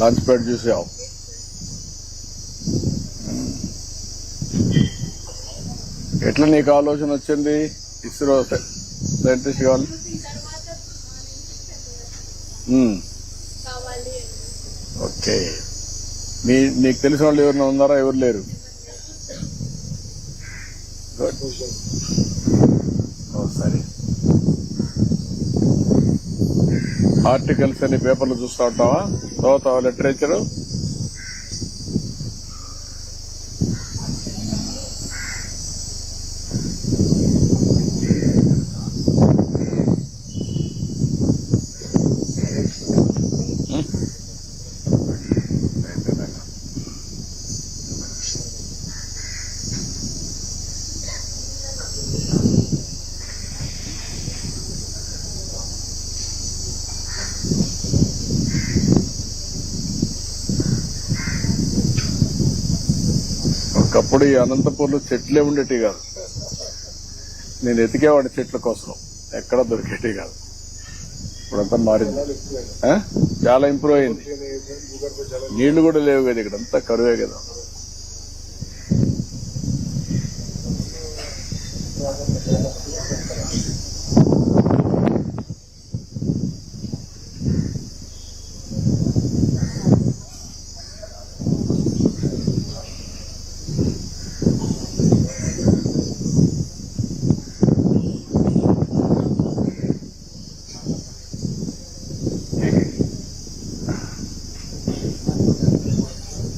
Lunch pad చూసావు ఎట్లా నీకు ఆలోచన వచ్చింది? ఇస్రో సైంటిస్ట్ కావాలి. ఓకే. మీ నీకు తెలిసిన వాళ్ళు ఎవరైనా ఉన్నారా? ఎవరు లేరు? సరే. ఆర్టికల్స్ అని పేపర్లు చూస్తా ఉంటావా? చదువుతావా లిటరేచరు ఒకప్పుడు ఈ అనంతపూర్లో చెట్లే ఉండేటి కాదు. నేను ఎతికేవాడిని చెట్ల కోసం. ఎక్కడ దొరికేటి కాదు. ఇప్పుడంతా మారింది. ఆ? చాలా ఇంప్రూవ్ అయింది. నీళ్ళు కూడా లేవు కదా ఇక్కడ. అంతా కరువే కదా.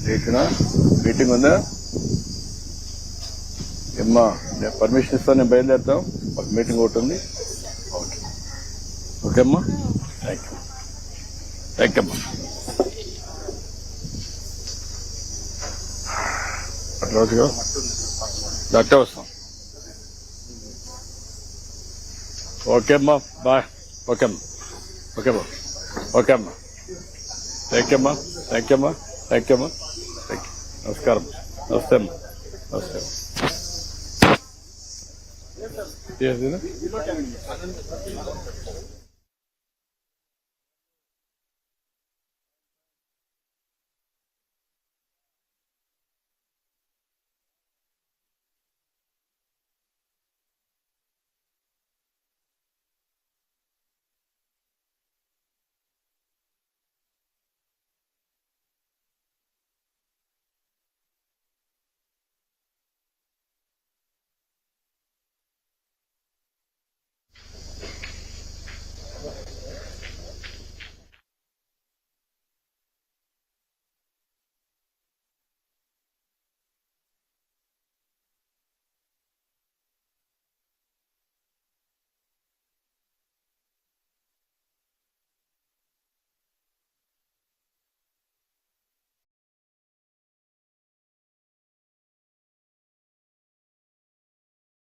రేఖన మీటింగ్ ఉందా? ఏమ్మా నేను పర్మిషన్ ఇస్తాను నేను బయలుదేరుతాం. ఒక మీటింగ్ ఒకటి ఉంది. ఓకే ఓకే అమ్మా? థ్యాంక్ యూ థ్యాంక్ యూ అమ్మా. రోజుగా డాక్టర్ వస్తాం. ఓకే అమ్మా బాయ్ ఓకే అమ్మా. ఓకే అమ్మా. ఓకే అమ్మా. థ్యాంక్ యూ అమ్మా. థ్యాంక్ యూ అమ్మా. థ్యాంక్ యూ అమ్మా థ్యాంక్ యూ నమస్కారం నమస్తే అమ్మా నమస్తే know?